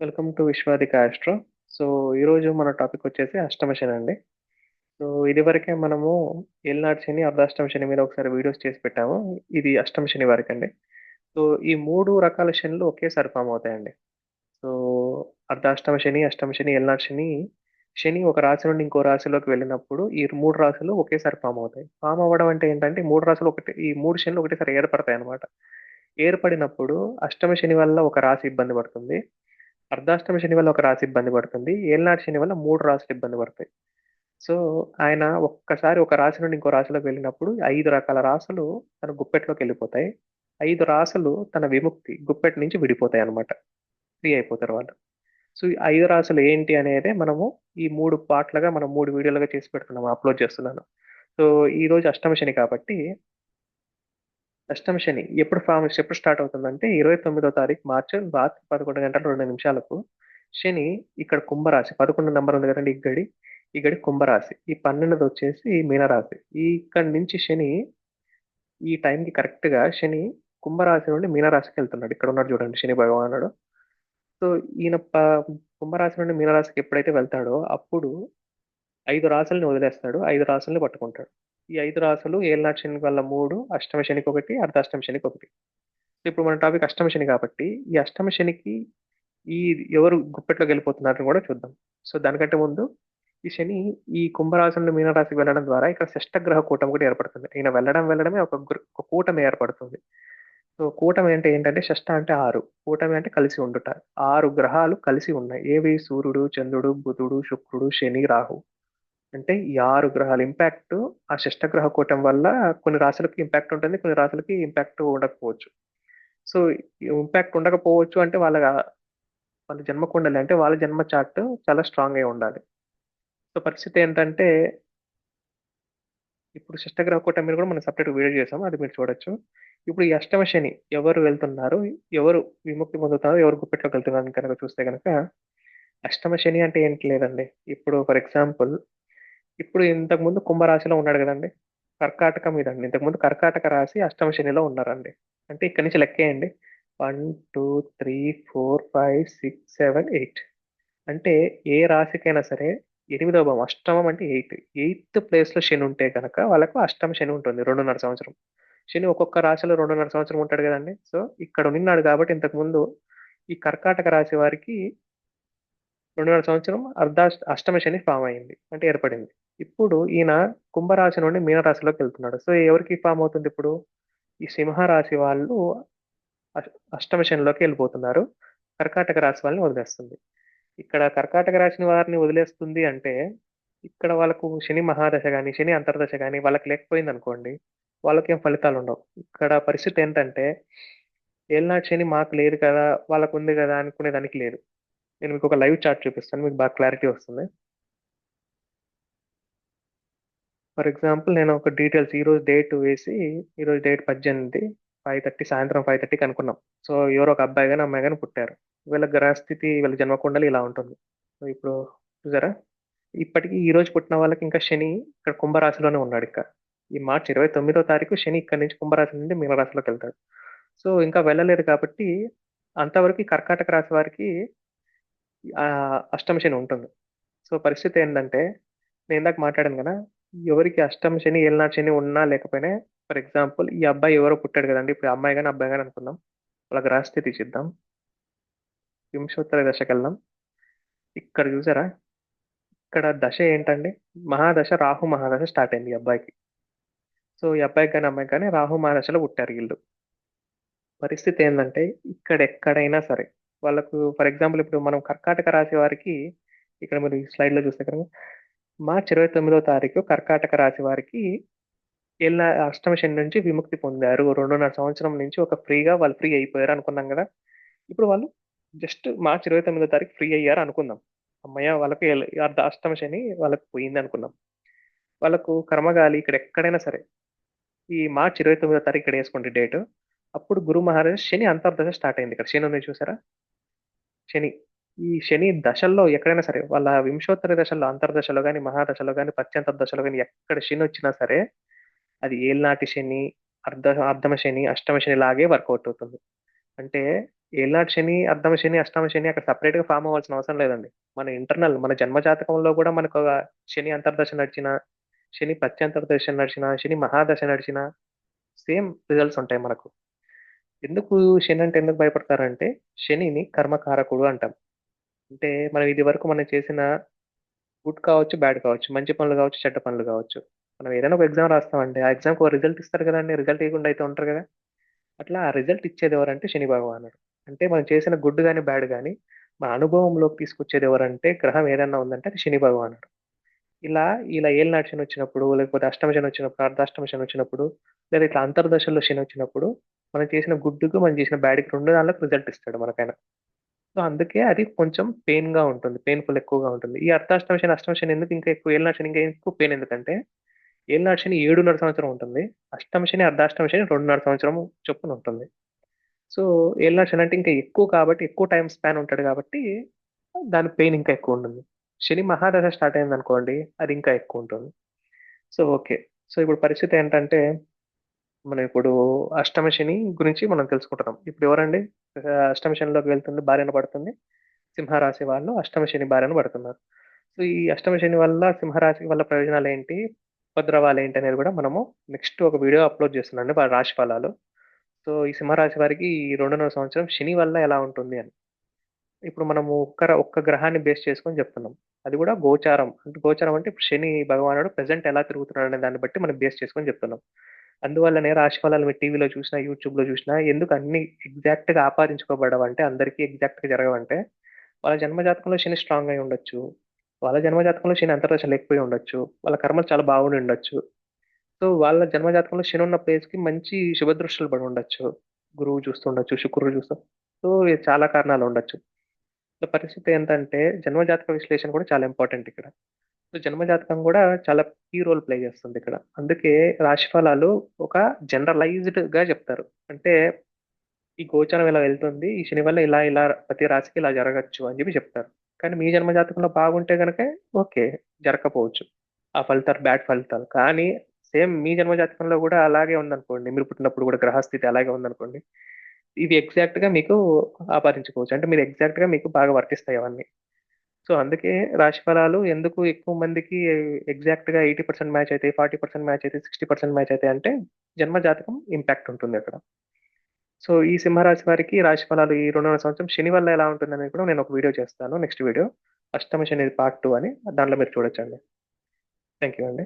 Welcome to Vishwadika astro. So ఈరోజు మన topic వచ్చేసి అష్టమ శని అండి. సో ఇదివరకే మనము ఏలినాటి శని అర్ధాష్టమ శని మీద ఒకసారి వీడియోస్ చేసి పెట్టాము. ఇది అష్టమ శని వరకు అండి. సో ఈ మూడు రకాల శనులు ఒకేసారి ఫామ్ అవుతాయండి. సో అర్ధాష్టమ శని అష్టమ శని ఏలినాటి శని శని ఒక రాశి నుండి ఇంకో రాశిలోకి వెళ్ళినప్పుడు ఈ మూడు రాశులు ఒకేసారి ఫామ్ అవుతాయి. ఫామ్ అవ్వడం అంటే ఏంటంటే మూడు రాశులు ఒకటి ఈ మూడు శనులు ఒకటేసారి ఏర్పడతాయి అనమాట ఏర్పడినప్పుడు అష్టమ శని వల్ల ఒక రాశి ఇబ్బంది పడుతుంది. అర్ధాష్టమ శని వల్ల ఒక రాశి ఇబ్బంది పడుతుంది. ఏళ్ళనాటి శని వల్ల మూడు రాశులు ఇబ్బంది పడతాయి. సో ఆయన ఒక్కసారి ఒక రాశి నుండి ఇంకో రాశిలోకి వెళ్ళినప్పుడు ఐదు రకాల రాశులు తన గుప్పెట్లోకి వెళ్ళిపోతాయి. ఐదు రాశులు తన విముక్తి గుప్పెట్ నుంచి విడిపోతాయి అనమాట ఫ్రీ అయిపోతారు వాళ్ళు సో ఈ ఐదు రాశులు ఏంటి అనేది మనము ఈ మూడు పార్ట్లుగా మనం మూడు వీడియోలుగా చేసి పెడుతున్నాము అప్లోడ్ చేస్తున్నాను. సో ఈ రోజు అష్టమ శని కాబట్టి అష్టమ శని ఎప్పుడు ఫామ్ ఎప్పుడు స్టార్ట్ అవుతుందంటే ఇరవై తొమ్మిదో తారీఖు మార్చి రాత్రి పదకొండు గంటల రెండు నిమిషాలకు శని ఇక్కడ కుంభరాశి పదకొండు నెంబర్ ఉంది కదండి ఇక్కడి ఈ గడి కుంభరాశి. ఈ పన్నెండుది వచ్చేసి మీనరాశి. ఈ ఇక్కడి నుంచి శని ఈ టైంకి కరెక్ట్గా శని కుంభరాశి నుండి మీనరాశికి వెళ్తున్నాడు. ఇక్కడ ఉన్నాడు చూడండి శని భగవానుడు. సో ఈయన కుంభరాశి నుండి మీనరాశికి ఎప్పుడైతే వెళ్తాడో అప్పుడు ఐదు రాశుల్ని వదిలేస్తాడు. ఐదు రాశుల్ని పట్టుకుంటాడు. ఈ ఐదు రాసులు ఏళ్ళనాటి శని వల్ల మూడు అష్టమ శనికి ఒకటి అర్ధాష్టమ శనికి ఒకటి. ఇప్పుడు మన టాపిక్ అష్టమ శని కాబట్టి ఈ అష్టమ శనికి ఈ ఎవరు గుప్పెట్లోకి వెళ్ళిపోతున్నారని కూడా చూద్దాం. సో దానికంటే ముందు ఈ శని ఈ కుంభరాశి నుండి మీనరాశికి వెళ్ళడం ద్వారా ఇక్కడ షష్టగ్రహ కూటమి కూడా ఏర్పడుతుంది. ఈయన వెళ్ళడం వెళ్ళడమే ఒక ఒక కూటమి ఏర్పడుతుంది. సో కూటమి అంటే ఏంటంటే షష్ట అంటే ఆరు. కూటమి అంటే కలిసి ఉండుట. ఆరు గ్రహాలు కలిసి ఉన్నాయి. ఏవి? సూర్యుడు చంద్రుడు బుధుడు శుక్రుడు శని రాహు. అంటే ఈ ఆరు గ్రహాల ఇంపాక్ట్ ఆ షష్టగ్రహ కూటం వల్ల కొన్ని రాశులకి ఇంపాక్ట్ ఉంటుంది కొన్ని రాశులకి ఇంపాక్ట్ ఉండకపోవచ్చు. సో ఇంపాక్ట్ ఉండకపోవచ్చు అంటే వాళ్ళ వాళ్ళ జన్మ కుండలి అంటే వాళ్ళ జన్మ చార్ట్ చాలా స్ట్రాంగ్ అయి ఉండాలి. సో పరిస్థితి ఏంటంటే ఇప్పుడు షష్టగ్రహ కూటమి మీద కూడా మనం సపరేట్ వీడియో చేసాం అది మీరు చూడొచ్చు. ఇప్పుడు ఈ అష్టమ శని ఎవరు వెళ్తున్నారు ఎవరు విముక్తి పొందుతారు ఎవరు గుప్పెట్లోకి వెళ్తున్నారు కనుక చూస్తే కనుక అష్టమ శని అంటే ఏంటి లేదండి. ఇప్పుడు ఫర్ ఎగ్జాంపుల్ ఇప్పుడు ఇంతకు ముందు కుంభరాశిలో ఉన్నాడు కదండి. కర్కాటకం మీద అండి ఇంతకుముందు కర్కాటక రాశి అష్టమ శనిలో ఉన్నారండి. అంటే ఇక్కడి నుంచి లెక్కేయండి. One two three four five six seven eight. అంటే ఏ రాశికైనా సరే ఎనిమిదవ భావం అష్టమం అంటే ఎయిత్ ఎయిత్ ప్లేస్లో శని ఉంటే కనుక వాళ్ళకు అష్టమ శని ఉంటుంది రెండున్నర సంవత్సరం. శని ఒక్కొక్క రాశిలో రెండున్నర సంవత్సరం ఉంటాడు కదండి. సో ఇక్కడ ఉన్నాడు కాబట్టి ఇంతకు ముందు ఈ కర్కాటక రాశి వారికి రెండున్నర సంవత్సరం అర్ధ అష్టమ శని ఫామ్ అయింది. అంటే ఏర్పడింది. ఇప్పుడు ఈయన కుంభరాశి నుండి మీనరాశిలోకి వెళ్తున్నాడు. సో ఎవరికి ఫామ్ అవుతుంది ఇప్పుడు? ఈ సింహరాశి వాళ్ళు అష్- అష్టమ శనిలోకి వెళ్ళిపోతున్నారు. కర్కాటక రాశి వాళ్ళని వదిలేస్తుంది. ఇక్కడ కర్కాటక రాశిని వారిని వదిలేస్తుంది అంటే ఇక్కడ వాళ్ళకు శని మహాదశ కానీ శని అంతర్దశ కానీ వాళ్ళకి లేకపోయింది అనుకోండి వాళ్ళకి ఏం ఫలితాలు ఉండవు. ఇక్కడ పరిస్థితి ఏంటంటే ఏళ్ళనాటి శని మాకు లేదు కదా వాళ్ళకు ఉంది కదా అనుకునే దానికి లేదు. నేను మీకు ఒక లైవ్ చార్ట్ చూపిస్తాను మీకు బాగా క్లారిటీ వస్తుంది. ఫర్ ఎగ్జాంపుల్ నేను ఒక డీటెయిల్స్ ఈ రోజు డేట్ వేసి ఈ రోజు డేట్ పద్దెనిమిది ఫైవ్ థర్టీ సాయంత్రం ఫైవ్ థర్టీకి అనుకున్నాం. సో ఎవరో ఒక అబ్బాయి కానీ అమ్మాయి కానీ పుట్టారు. వీళ్ళ గ్రహస్థితి వీళ్ళ జన్మకుండలి ఇలా ఉంటుంది. సో ఇప్పుడు చూసారా? ఇప్పటికీ ఈ రోజు పుట్టిన వాళ్ళకి ఇంకా శని ఇక్కడ కుంభరాశిలోనే ఉన్నాడు ఇంకా ఈ మార్చి ఇరవై తొమ్మిదో తారీఖు శని ఇక్కడ నుంచి కుంభరాశి నుండి మీనరాశిలోకి వెళ్తాడు. సో ఇంకా వెళ్ళలేదు కాబట్టి అంతవరకు కర్కాటక రాశి వారికి అష్టమ శని ఉంటుంది. సో పరిస్థితి ఏంటంటే నేను ఇందాక మాట్లాడాను కదా ఎవరికి అష్టమ శని ఏలినాటి శని ఉన్నా లేకపోయినా ఫర్ ఎగ్జాంపుల్ ఈ అబ్బాయి ఎవరో పుట్టాడు కదండి. ఇప్పుడు అమ్మాయి కానీ అబ్బాయి కానీ అనుకుందాం. వాళ్ళ గ్రహస్థితి చూద్దాం వింశోత్తర దశకి వెళ్దాం. ఇక్కడ చూసారా? ఇక్కడ దశ ఏంటండి? మహాదశ రాహు మహాదశ స్టార్ట్ అయింది ఈ అబ్బాయికి. సో ఈ అబ్బాయికి కానీ అమ్మాయి కానీ రాహు మహాదశలో పుట్టారు వీళ్ళు. పరిస్థితి ఏంటంటే ఇక్కడ ఎక్కడైనా సరే వాళ్ళకు ఫర్ ఎగ్జాంపుల్ ఇప్పుడు మనం కర్కాటక రాశి వారికి ఇక్కడ మీరు స్లైడ్లో చూస్తే కనుక మార్చి ఇరవై తొమ్మిదో తారీఖు కర్కాటక రాశి వారికి ఏళ్ళ అష్టమ శని నుంచి విముక్తి పొందారు. రెండున్నర సంవత్సరం నుంచి ఒక ఫ్రీగా వాళ్ళు ఫ్రీ అయిపోయారు అనుకున్నాం కదా. ఇప్పుడు వాళ్ళు జస్ట్ మార్చి ఇరవై తొమ్మిదో తారీఖు ఫ్రీ అయ్యారు అనుకుందాం. అమ్మయ్య వాళ్ళకి అర్ధ అష్టమ శని వాళ్ళకి పోయింది అనుకుందాం. వాళ్ళకు కర్మగాలి ఇక్కడ ఎక్కడైనా సరే ఈ మార్చి ఇరవై తొమ్మిదో తారీఖు ఇక్కడ వేసుకోండి డేట్. అప్పుడు గురు మహారాజ్ శని అంతర్దశ స్టార్ట్ అయింది ఇక్కడ. శని ఉంది చూసారా? శని. ఈ శని దశల్లో ఎక్కడైనా సరే వాళ్ళ వింశోత్తర దశల్లో అంతర్దశలో కానీ మహాదశలో కానీ పశ్చంతర దశలో కానీ ఎక్కడ శని వచ్చినా సరే అది ఏళ్ళనాటి శని అర్ధ అర్ధమ శని అష్టమ శని లాగే వర్కౌట్ అవుతుంది అంటే ఏళ్ళనాటి శని, అర్ధమ శని, అష్టమ శని అక్కడ సపరేట్గా ఫామ్ అవ్వాల్సిన అవసరం లేదండి. మన ఇంటర్నల్ మన జన్మ జాతకంలో కూడా మనకు ఒక శని అంతర్దశ నడిచిన శని ప్రత్యంతర్దశ నడిచిన శని మహాదశ నడిచిన సేమ్ రిజల్ట్స్ ఉంటాయి మనకు. ఎందుకు శని అంటే ఎందుకు భయపడతారంటే, శనిని కర్మకారకుడు అంటాం. అంటే మనం ఇదివరకు మనం చేసిన గుడ్ కావచ్చు, బ్యాడ్ కావచ్చు. మంచి పనులు కావచ్చు, చెడ్డ పనులు కావచ్చు. మనం ఏదైనా ఒక ఎగ్జామ్ రాస్తామండి. ఆ ఎగ్జామ్‌కి ఒక రిజల్ట్ ఇస్తారు కదండీ! రిజల్ట్ ఇయ్యకుండా అయితే ఉండరు కదా! అట్లా ఆ రిజల్ట్ ఇచ్చేది ఎవరంటే శని భగవానుడు. అంటే మనం చేసిన గుడ్ గాని, బ్యాడ్ గాని మన అనుభవంలోకి తీసుకొచ్చేది ఎవరంటే గ్రహం ఏదన్నా ఉందంటే అది శని భగవానుడు. ఇలా ఇలా ఏలినాటి శని వచ్చినప్పుడు, లేకపోతే అష్టమ శని వచ్చినప్పుడు, అర్ధాష్టమ శని వచ్చినప్పుడు, లేదా ఇట్లా అంతర్దశల్లో శని వచ్చినప్పుడు, మనం చేసిన గుడ్‌కు, మనం చేసిన బ్యాడ్‌కి 2 దానిలోకి రిజల్ట్ ఇస్తాడు మనకైనా సో, అందుకే అది కొంచెం పెయిన్‌గా ఉంటుంది. పెయిన్‌ఫుల్ ఎక్కువగా ఉంటుంది. ఈ అర్ధాష్టమ శని, అష్టమ శని ఎందుకు ఇంకా ఎక్కువ ఏలినాటి శని ఇంకా ఎక్కువ పెయిన్ ఎందుకంటే, ఏలినాటి శని 7.5 సంవత్సరం ఉంటుంది. అష్టమ శని, అర్ధాష్టమ శని 2.5 సంవత్సరం చొప్పున ఉంటుంది. సో, ఏలినాటి శని అంటే ఇంకా ఎక్కువ కాబట్టి, ఎక్కువ టైమ్ స్పాన్ ఉంటాడు కాబట్టి, దాని పెయిన్ ఇంకా ఎక్కువ ఉంటుంది. శని మహాదశ స్టార్ట్ అయిందనుకోండి, అది ఇంకా ఎక్కువ ఉంటుంది. So, okay. సో, ఇప్పుడు పరిస్థితి ఏంటంటే, మనం ఇప్పుడు అష్టమ శని గురించి మనం తెలుసుకుంటున్నాం. ఇప్పుడు ఎవరండి అష్టమ శనిలోకి వెళ్తుంది, భార్యను పడుతుంది. సింహరాశి వాళ్ళు అష్టమ శని భార్యను పడుతున్నారు. సో, ఈ అష్టమ శని వల్ల సింహరాశి వల్ల ప్రయోజనాలు ఏంటి ఉపద్రవాలు ఏంటి అనేది కూడా మనము నెక్స్ట్ ఒక వీడియో అప్‌లోడ్ చేస్తున్నానండి. వాళ్ళ రాశి ఫలాలు. సో, ఈ సింహరాశి వారికి ఈ 2.5 సంవత్సరం శని వల్ల ఎలా ఉంటుంది అని. ఇప్పుడు మనము ఒక్క ఒక్క గ్రహాన్ని బేస్ చేసుకొని చెప్తున్నాం. అది కూడా గోచారం. అంటే గోచారం అంటే ఇప్పుడు శని భగవానుడు ప్రెజెంట్ ఎలా తిరుగుతున్నాడు అనే దాన్ని బట్టి మనం బేస్ చేసుకొని చెప్తున్నాం. అందువల్లనే రాశి మీరు టీవీలో చూసినా, యూట్యూబ్‌లో చూసినా ఎందుకు అన్ని ఎగ్జాక్ట్‌గా ఆపాదించుకోబడవంటే, అందరికీ ఎగ్జాక్ట్‌గా జరగవంటే, వాళ్ళ జన్మ జాతకంలో శని స్ట్రాంగ్ అయ్యి ఉండొచ్చు. వాళ్ళ జన్మ జాతకంలో శని అంతర్దశ లేకపోయి ఉండొచ్చు. వాళ్ళ కర్మలు చాలా బాగుండి ఉండొచ్చు. సో, వాళ్ళ జన్మ జాతకంలో శని ఉన్న ప్లేస్‌కి మంచి శుభదృష్టులు పడి ఉండొచ్చు. గురువు చూస్తుండొచ్చు, శుక్రుడు చూస్తూ సో, చాలా కారణాలు ఉండొచ్చు. సో, పరిస్థితి ఏంటంటే జన్మ జాతక విశ్లేషణ కూడా చాలా ఇంపార్టెంట్ ఇక్కడ. సో, జన్మ జాతకం కూడా చాలా కీ రోల్ ప్లే చేస్తుంది ఇక్కడ. అందుకే రాశి ఫలాలు ఒక జనరలైజ్డ్‌గా చెప్తారు. అంటే ఈ గోచారం ఇలా వెళ్తుంది. ఈ శని వల్ల ఇలా ఇలా ప్రతి రాశికి ఇలా జరగొచ్చు అని చెప్పి చెప్తారు. కానీ మీ జన్మ జాతకంలో బాగుంటే గనక ఓకే. జరగకపోవచ్చు. ఆ ఫలితాలు బ్యాడ్ ఫలితాలు. కానీ సేమ్ మీ జన్మ జాతకంలో కూడా అలాగే ఉందనుకోండి. మీరు పుట్టినప్పుడు కూడా గ్రహస్థితి అలాగే ఉందనుకోండి. ఇవి ఎగ్జాక్ట్‌గా మీకు ఆపాదించుకోవచ్చు. అంటే మీరు ఎగ్జాక్ట్గా మీకు బాగా వర్తిస్తాయి అవన్నీ. సో, అందుకే రాశి ఫలాలు ఎందుకు ఎక్కువ మందికి ఎగ్జాక్ట్‌గా 80% మ్యాచ్ అయితే ఫార్టీ పర్సెంట్ మ్యాచ్ అయితే సిక్స్టీ పర్సెంట్ మ్యాచ్ అయితే అంటే జన్మ జాతకం ఇంపాక్ట్ ఉంటుంది అక్కడ. సో, ఈ సింహరాశి వారికి రాశి ఫలాలు ఈ 2.5 సంవత్సరం శని వల్ల ఎలా ఉంటుందని కూడా నేను ఒక వీడియో చేస్తాను. Next video. అష్టమ శని పార్ట్ టూ అని దాంట్లో మీరు చూడొచ్చండి. థ్యాంక్ యూ అండి.